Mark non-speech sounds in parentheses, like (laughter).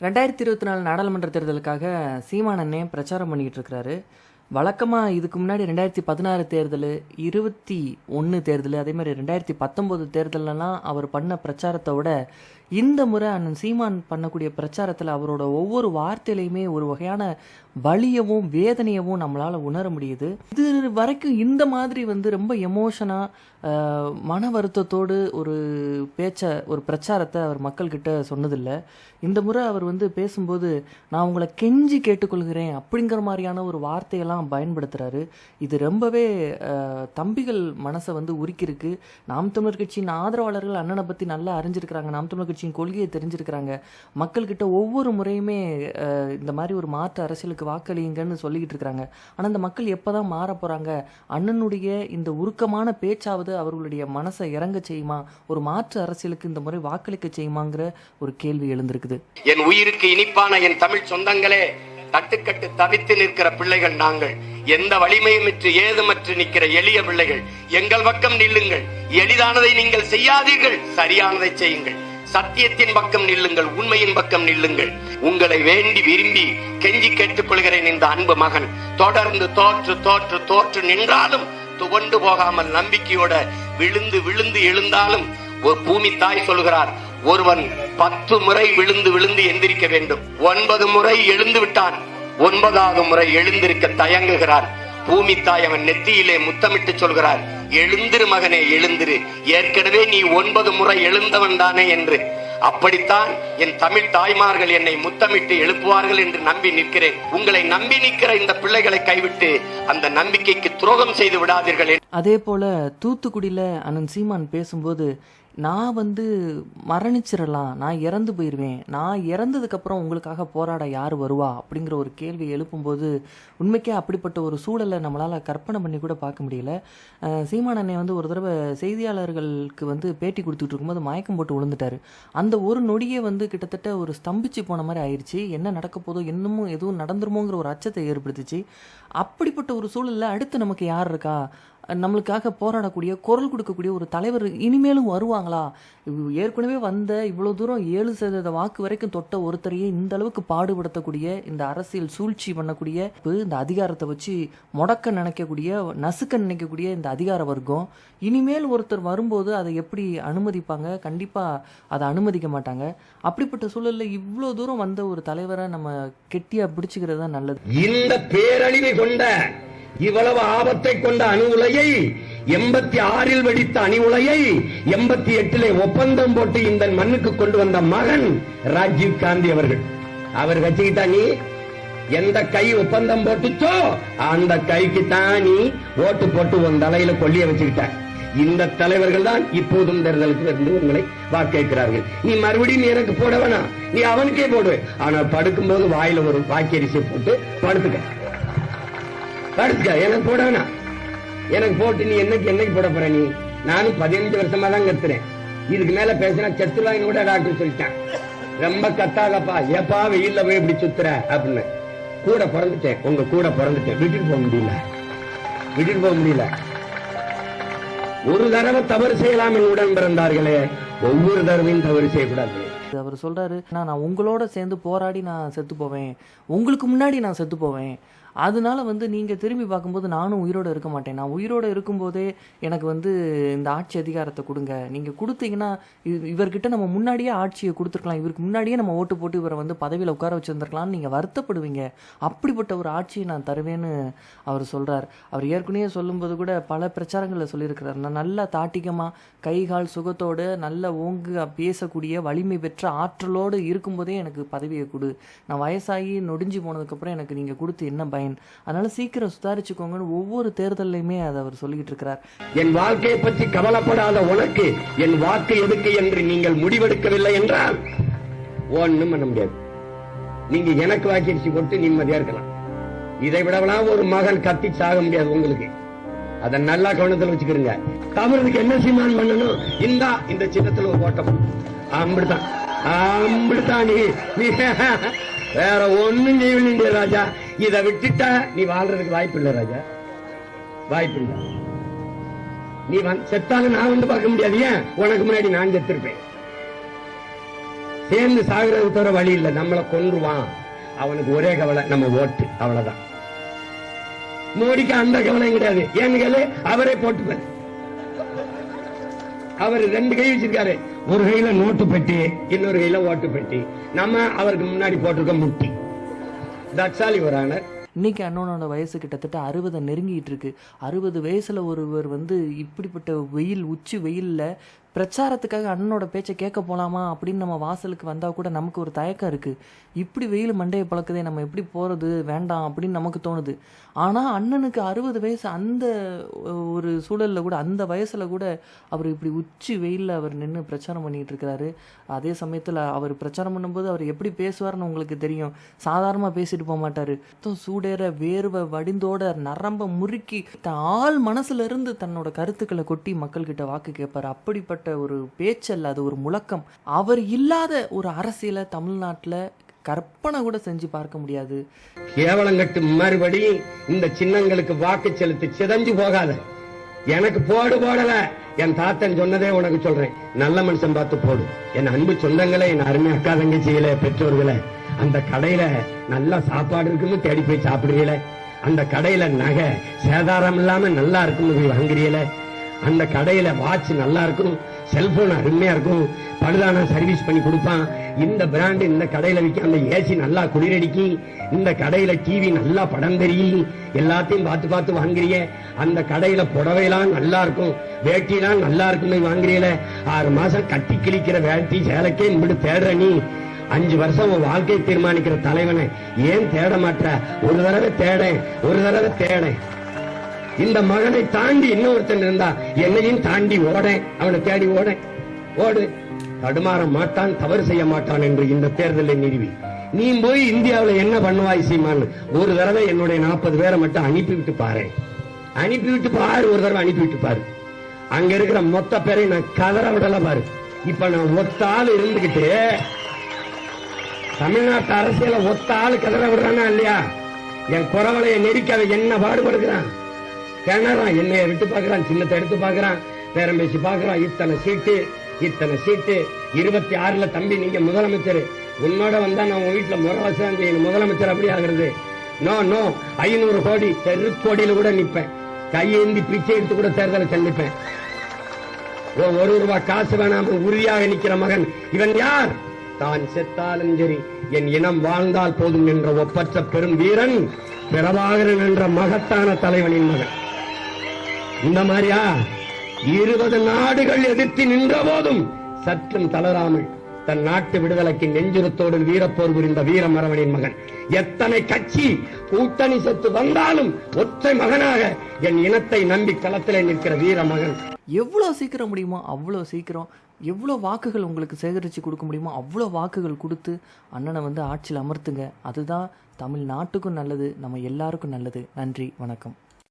ரெண்டாயிரத்தி இருபத்தி நாலு நாடாளுமன்ற தேர்தலுக்காக சீமானண்ணே பிரச்சாரம் பண்ணிக்கிட்டு இருக்கிறாரு. வழக்கமாக இதுக்கு முன்னாடி ரெண்டாயிரத்தி பதினாறு தேர்தல் இருபத்தி ஒன்று தேர்தல் அதே மாதிரி ரெண்டாயிரத்தி பத்தொம்போது தேர்தலெலாம் அவர் பண்ண பிரச்சாரத்தை விட இந்த முறை அண்ணன் சீமான் பண்ணக்கூடிய பிரச்சாரத்தில் அவரோட ஒவ்வொரு வார்த்தையிலையுமே ஒரு வகையான வலியவும் வேதனையவும் நம்மளால் உணர முடியுது. இது வரைக்கும் இந்த மாதிரி வந்து ரொம்ப எமோஷனாக மன வருத்தத்தோடு ஒரு பேச்சை ஒரு பிரச்சாரத்தை அவர் மக்கள்கிட்ட சொன்னதில்லை. இந்த முறை அவர் வந்து பேசும்போது நான் உங்களை கெஞ்சி கேட்டுக்கொள்கிறேன் அப்படிங்கிற மாதிரியான ஒரு வார்த்தையெல்லாம் பயன்படுத்துகிறாரு இது ரொம்பவே தம்பிகள் மனசை வந்து உருக்கியிருக்கு நாம் தமிழர் கட்சியின் ஆதரவாளர்கள் அண்ணனை பற்றி நல்லா அறிஞ்சிருக்கிறாங்க. நாம் தமிழர் கட்சியின் கொள்கையை தெரிஞ்சிருக்கிறாங்க. மக்கள்கிட்ட ஒவ்வொரு முறையுமே இந்த மாதிரி ஒரு மாற்று அரசியலுக்கு வாக்களியுங்கன்னு சொல்லிக்கிட்டு இருக்கிறாங்க. ஆனால் இந்த மக்கள் எப்போ தான் மாற போகிறாங்க அண்ணனுடைய இந்த உருக்கமான பேச்சாவது அவர்களுடைய மனசை இறங்க செய்யுமா? ஒரு மாற்று அரசியலுக்கு இந்த முறை வாக்களிக்க செய்யுமாங்கிற ஒரு கேள்வி எழுந்திருக்குது. என் உயிருக்கு இனிப்பான என் தமிழ் சொந்தங்களே தட்டுக்கட்டு தவித்து நிற்கிற பிள்ளைகள் நாங்கள். எந்த வலிமையுமிற்று ஏதுமற்று நிற்கிற எளிய பிள்ளைகள். எங்கள் பக்கம் நில்லுங்கள். எளிதானதை நீங்கள் செய்யாதீர்கள். சரியானதை செய்யுங்கள். சத்தியத்தின் பக்கம் நில்லுங்கள் உண்மையின் பக்கம் நில்லுங்கள். உங்களை வேண்டி விரும்பி கெஞ்சி கேட்டுக்கொள்கிறேன் இந்த அன்பு மகன். தொடர்ந்து தோற்று தோற்று தோற்று நின்றாலும் துவண்டு போகாமல் நம்பிக்கையோட விழுந்து விழுந்து எழுந்தாலும் ஒரு பூமி தாய் சொல்கிறார் ஒருவன் பத்து முறை விழுந்து விழுந்து எந்திரிக்க வேண்டும். ஒன்பது முறை எழுந்து விட்டான் ஒன்பதாவது முறை எழுந்திருக்க தயங்குகிறார். பூமி தாய் அவன் நெத்தியிலே முத்தமிட்டு சொல்கிறார் எழுந்திரு மகனே எழுந்திரு. ஏற்கனவே நீ ஒன்பது முறை எழுந்தவன் தானே என்று. அப்படித்தான் என் தமிழ் தாய்மார்கள் என்னை முத்தமிட்டு எழுப்புவார்கள் என்று நம்பி நிற்கிறேன். உங்களை நம்பி நிற்கிற இந்த பிள்ளைகளை கைவிட்டு அந்த நம்பிக்கைக்கு துரோகம் செய்து விடாதீர்கள் அதே போல தூத்துக்குடியில அண்ணன் சீமான் பேசும்போது நான் வந்து மரணிச்சிடலாம் நான் இறந்து போயிடுவேன் நான் இறந்ததுக்கப்புறம் உங்களுக்காக போராட யார் வருவா? அப்படிங்கிற ஒரு கேள்வி எழுப்பும்போது உண்மைக்கே அப்படிப்பட்ட ஒரு சூழலை நம்மளால் கற்பனை பண்ணி கூட பார்க்க முடியல. அஹ் சீமான் அண்ணன் வந்து ஒரு தடவை செய்தியாளர்களுக்கு வந்து பேட்டி கொடுத்துட்டு இருக்கும்போது மயக்கம் போட்டு விழுந்துட்டாரு அந்த ஒரு நொடியே வந்து கிட்டத்தட்ட ஒரு ஸ்தம்பிச்சு போன மாதிரி ஆயிடுச்சு என்ன நடக்க போதோ இன்னமும் எதுவும் நடந்துருமோங்கிற ஒரு அச்சத்தை ஏற்படுத்திச்சு. அப்படிப்பட்ட ஒரு சூழலில் அடுத்து நமக்கு யார் இருக்கா? நம்மளுக்காக போராடக்கூடிய குரல் கொடுக்கக்கூடிய ஒரு தலைவர் இனிமேலும் வருவாங்களா? ஏற்கனவே வந்த இவ்வளோ தூரம் ஏழு சதவீத வாக்கு வரைக்கும் தொட்ட ஒருத்தரையே இந்த அளவுக்கு பாடுபடுத்தக்கூடிய இந்த அரசியல் சூழ்ச்சி பண்ணக்கூடிய இந்த அதிகாரத்தை வச்சு முடக்க நினைக்கக்கூடிய நசுக்க நினைக்கக்கூடிய இந்த அதிகார வர்க்கம். இனிமேல் ஒருத்தர் வரும்போது அதை எப்படி அனுமதிப்பாங்க? கண்டிப்பாக அதை அனுமதிக்க மாட்டாங்க. அப்படிப்பட்ட சூழலில் இவ்வளோ தூரம் வந்த ஒரு தலைவரை நம்ம கெட்டியாக பிடிச்சிக்கிறது தான் நல்லது. இந்த பேரழிவை கொண்ட இவ்வளவு ஆபத்தை கொண்ட அணு உலையை எண்பத்தி ஆறில் வெடித்த அணு உலையை எண்பத்தி எட்டிலே ஒப்பந்தம் போட்டு இந்த மண்ணுக்கு கொண்டு வந்த மகன் ராஜீவ் காந்தி அவர்கள். அவர் வச்சுக்கிட்டா நீ எந்த கை ஒப்பந்தம் போட்டுச்சோ அந்த கைக்கு தான் நீ ஓட்டு போட்டு உன் தலையில கொல்லிய வச்சுக்கிட்ட. இந்த தலைவர்கள் தான் இப்போதும் தேர்தலுக்கு வந்து உங்களை வாக்களிக்கிறார்கள். நீ மறுபடியும் நீ எனக்கு போட வேணாம். நீ அவனுக்கே போடு. ஆனால் படுக்கும்போது வாயில ஒரு வாக்கரிசி போட்டு படுத்துக்க. படுத்துக்க. எனக்கு போட வேணாம். எனக்கு போட்டு நீ என்னைக்கு என்னைக்கு போட போற நீ? நானும் பதினஞ்சு வருஷமா தான் கத்துறேன். இதுக்கு மேல பேசினா செத்துருவாங்க கூட டாக்டர் சொல்லிட்டேன். ரொம்ப கத்தாதப்பா. ஏப்பா வெயில்ல போய் இப்படி சுத்துற? அப்படின்னு. கூட பிறந்துட்டேன். உங்க கூட பிறந்துட்டேன். விட்டுட்டு போக முடியல. விட்டுட்டு போக முடியல. ஒரு தடவை தவறு செய்யலாம் உடன் பிறந்தார்களே. ஒவ்வொரு தடவையும் தவறு செய்யக்கூடாது. அவர் சொல்றாரு நான் உங்களோட சேர்ந்து போராடி நான் செத்து போவேன். உங்களுக்கு முன்னாடி நான் செத்து போவேன். அதனால வந்து நீங்கள் திரும்பி பார்க்கும்போது நானும் உயிரோட இருக்க மாட்டேன். நான் உயிரோட இருக்கும்போதே எனக்கு வந்து இந்த ஆட்சி அதிகாரத்தை கொடுங்க. நீங்கள் கொடுத்தீங்கன்னா இவர்கிட்ட நம்ம முன்னாடியே ஆட்சியை கொடுத்துருக்கலாம். இவருக்கு முன்னாடியே நம்ம ஓட்டு போட்டு இவரை வந்து பதவியில் உட்கார வச்சுருந்துருக்கலாம்னு நீங்கள் வருத்தப்படுவீங்க. அப்படிப்பட்ட ஒரு ஆட்சியை நான் தருவேன்னு அவர் சொல்கிறார் அவர் ஏற்கனவே சொல்லும்போது கூட பல பிரச்சாரங்களில் சொல்லியிருக்கிறார். நான் நல்லா தாட்டிகமாக கை கால் சுகத்தோடு நல்ல ஓங்கு பேசக்கூடிய வலிமை பெற்ற ஆற்றலோடு இருக்கும்போதே எனக்கு பதவியை கொடு. நான் வயசாகி நொடிஞ்சு போனதுக்கப்புறம் எனக்கு நீங்கள் கொடுத்து என்ன பயன் அதனால சீக்கிரம் சுதாரிச்சுக்கோங்கன்னு ஒவ்வொரு தேர்தலையுமே அதை அவர் சொல்லிக்கிட்டு இருக்கிறார். என் வாழ்க்கையை பற்றி கவலைப்படாத உனக்கு என் வாக்கு எதுக்கு என்று நீங்கள் முடிவெடுக்கவில்லை என்றால் ஒன்றும் பண்ண முடியாது. நீங்க எனக்கு வாக்கரிசி கொடுத்து நிம்மதியா இருக்கலாம். இதை விடவெல்லாம் ஒரு மகன் கத்தி சாக முடியாது உங்களுக்கு. அதை நல்லா கவனத்தில் வச்சுக்கிறீங்க தவறுக்கு என்ன சீமான் பண்ணணும்? இந்தா இந்த சின்னத்துல ஒரு ஓட்டம். அப்படித்தான் அப்படித்தான் நீ (laughs) நீ வேற ஒண்ணும் செய்ய வேண்டிய ராஜா. இதை விட்டுட்டா நீ வாழ்றதுக்கு வாய்ப்பு இல்லை ராஜா. வாய்ப்பு இல்லை நீ செத்தாலும் நான் வந்து பார்க்க முடியாது. ஏன்? உனக்கு முன்னாடி நான் செத்திருப்பேன். சேர்ந்து சாகுறது தவிர வழி இல்லை. நம்மளை கொன்றுவான். அவனுக்கு ஒரே கவலை நம்ம ஓட்டு. அவ்வளவுதான். மோடிக்கு அந்த கவலையும் கிடையாது. ஏன்னு கேளு? அவரே போட்டுப்பாரு. அவர் ரெண்டு கை வச்சிருக்காரு. ஒரு கையில நோட்டு பெட்டி இன்னொரு கையில ஓட்டு பெட்டி. நம்ம அவருக்கு முன்னாடி போட்டிருக்க முட்டி. தட்சாலி ஒரு ஆனர் இன்னைக்கு அண்ணனோட வயசு கிட்டத்தட்ட அறுபதை நெருங்கிட்டு இருக்கு. அறுபது வயசுல ஒருவர் வந்து இப்படிப்பட்ட வெயில் உச்சி வெயில்ல பிரச்சாரத்துக்காக அண்ணனோட பேச்சை கேட்க போலாமா அப்படின்னு நம்ம வாசலுக்கு வந்தால் கூட நமக்கு ஒரு தயக்கம் இருக்கு. இப்படி வெயில் மண்டையை பழக்குதே நம்ம எப்படி போறது? வேண்டாம் அப்படின்னு நமக்கு தோணுது. ஆனால் அண்ணனுக்கு அறுபது வயசு அந்த ஒரு சூழலில் கூட அந்த வயசுல கூட அவர் இப்படி உச்சி வெயிலில் அவர் நின்று பிரச்சாரம் பண்ணிட்டு இருக்கிறாரு அதே சமயத்தில் அவர் பிரச்சாரம் பண்ணும்போது அவர் எப்படி பேசுவார்னு உங்களுக்கு தெரியும். சாதாரணமாக பேசிட்டு போக மாட்டார். சூடேற வேர்வை வடிந்தோட நரம்ப முறுக்கி தன் ஆள் மனசுல இருந்து தன்னோட கருத்துக்களை கொட்டி மக்கள்கிட்ட வாக்கு கேட்பார். அப்படிப்பட்ட ஒரு பேச்சல்ல அது ஒரு முழக்கம். அவர் இல்லாத ஒரு அரசியலை தமிழ்நாட்டில் கற்பனை கூட செஞ்சு பார்க்க முடியாது. கேவலங்கட்டு மறுபடி இந்த சின்னங்களுக்கு வாக்கு செலுத்தி சிதஞ்சு போகாத. எனக்கு போடு போடல. என் தாத்தன் சொன்னதே உனக்கு சொல்றேன். நல்ல மனுஷன் பார்த்து போடு. என் அன்பு சொந்தங்களே என் அருமை அக்கா தங்கச்சிகளே பெற்றோர்களே அந்த கடையில நல்லா சாப்பாடு இருக்குன்னு தேடி போய் சாப்பிடுறீங்களே அந்த கடையில நகை சேதாரம் இல்லாம நல்லா இருக்குன்னு போய் வாங்குறீங்களே அந்த கடையில வாட்ச் நல்லா இருக்கும் செல்போன் அருமையா இருக்கும் பழுதான சர்வீஸ் பண்ணி கொடுப்பான். இந்த பிராண்ட் இந்த கடையில விற்க அந்த ஏசி நல்லா குளிரடிக்கி இந்த கடையில டிவி நல்லா படம் தெரியும் எல்லாத்தையும் பார்த்து பார்த்து வாங்குறிய. அந்த கடையில புடவைலாம் நல்லா இருக்கும் வேட்டிலாம் நல்லா இருக்குமே வாங்குறீல ஆறு மாசம் கட்டி கிழிக்கிற வேட்டி சேலைக்கே இப்படி தேடுற நீ. அஞ்சு வருஷம் உன் வாழ்க்கையை தீர்மானிக்கிற தலைவனை ஏன் தேட மாட்ட ஒரு தடவை தேடேன் ஒரு தடவை தேடேன் இந்த மகனை தாண்டி இன்னொருத்தன் இருந்தா என்னையும் தாண்டி ஓடேன். அவனை தேடி ஓட ஓடு. தடுமாற மாட்டான் தவறு செய்ய மாட்டான் என்று இந்த தேர்தலை நிறுவி நீ போய் இந்தியாவுல என்ன பண்ணுவாய் சீமான்? ஒரு தடவை என்னுடைய நாற்பது பேரை மட்டும் அனுப்பி விட்டு பாரு. அனுப்பி விட்டு பாரு ஒரு தடவை அனுப்பி விட்டு பாரு. அங்க இருக்கிற மொத்த பேரை நான் கதற விடல பாரு. இப்ப நான் ஒத்த ஆள் இருந்துகிட்டு தமிழ்நாட்டு அரசியல ஒத்த ஆளு கதற விடுறானா இல்லையா? என் குரவலையை நெருக்கி என்ன பாடுபடுகிறான்? கிணறான் என்னைய விட்டு பாக்குறான் சின்னத்தை எடுத்து பாக்குறான் பேரம் பேசி பாக்குறான் இத்தனை சீட்டு இத்தனை சீட்டு. இருபத்தி ஆறுல தம்பி நீங்க முதலமைச்சர். உன்னோட வந்தா நான் உங்க வீட்டுல முறவாசம் முதலமைச்சர் அப்படி ஆகுறது? No no. ஐநூறு கோடி தெருக்கோடியில கூட நிப்பேன். கையேந்தி பிச்சை எடுத்து கூட தேர்தலை சந்திப்பேன். ஓ, ஒரு ரூபாய் காசு வேணாம உறுதியாக நிக்கிற மகன். இவன் யார்? தான் செத்தாலும் சரி என் இனம் வாழ்ந்தால் போதும் என்ற ஒப்பற்ற பெரும் வீரன் பிரபாகரன் என்ற மகத்தான தலைவனின் மகன். இந்த மாதிரியா? இருபது நாடுகள் எதிர்த்து நின்ற போதும் சற்றும் தளராமல் தன் நாட்டு விடுதலைக்கு நெஞ்சுரத்தோடு வீரப்போர் புரிந்த வீரமரவனின் மகன். எத்தனை கட்சி கூட்டணி சொத்து வந்தாலும் ஒற்றை மகனாக என் இனத்தை நம்பி களத்திலே நிற்கிற வீர மகன் எவ்வளோ சீக்கிரம் முடியுமோ அவ்வளோ சீக்கிரம். எவ்வளோ வாக்குகள் உங்களுக்கு சேகரித்து கொடுக்க முடியுமோ அவ்வளோ வாக்குகள் கொடுத்து அண்ணனை வந்து ஆட்சியில் அமர்த்துங்க. அதுதான் தமிழ்நாட்டுக்கும் நல்லது நம்ம எல்லாருக்கும் நல்லது. நன்றி வணக்கம்.